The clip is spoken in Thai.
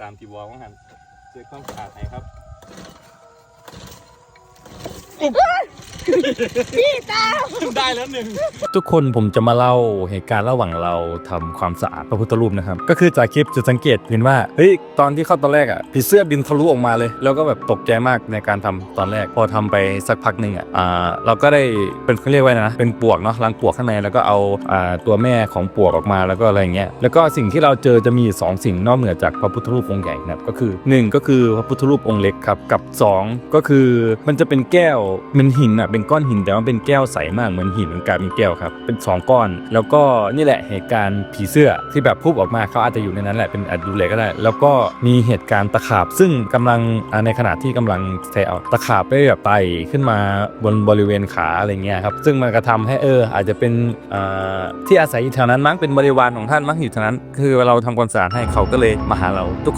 ตามที่วอลว่าหันเจอคความขาดให้ครับ พี่ตามได้แล้วหนึ่งทุกคนผมจะมาเล่าเหตุการณ์ระหว่างเราทำความสะอาดพระพุทธรูปนะครับ ก็คือจากคลิปจะสังเกตเห็นว่าเฮ้ยตอนที่เข้าตอนแรกอะผีเสื้อบินทะลุออกมาเลย แล้วก็แบบตกใจมากในการทำตอนแรก พอทำไปสักพักหนึ่งอะอ่าเราก็ได้เป็นเขาเรียกว่าไงนะเป็นปวกเนาะรังปวกข้างในแล้วก็เอาอ่าตัวแม่ของปวกออกมาแล้วก็อะไรอย่างเงี้ยแล้วก็สิ่งที่เราเจอจะมีอยู่สองสิ่งนอกเหนือจากพระพุทธรูปองค์ใหญ่นะครับก็คือหนึ่งก็คือพระพุทธรูปองค์เล็กครับกับสองก็คือมันจะเป็นแก้วมันหินอะเป็นก้อนหินแต่ว่าเป็นแก้วใสมากเหมือนหินมันกลายเป็นแก้วครับเป็นสองก้อน แล้วก็นี่แหละเหตุการณ์ผีเสื้อที่แบบพุบออกมาเขาอาจจะอยู่ในนั้นแหละเป็นอดูเลก็ได้ แล้วก็มีเหตุการณ์ตะขาบ ซึ่งกำลังในขณะที่กำลังแทเอาตะขาบไปแบบไต่ขึ้นมาบนบริเวณขาอะไรเงี้ยครับซึ่งมันกระทำให้เออ อาจจะเป็นที่อาศัยอยู่แถวนั้นมั้งเป็นบริวารของท่านมั้งอยู่แถวนั้น คือเราทำความสะอาดให้เขาก็เลยมาหาเราทุก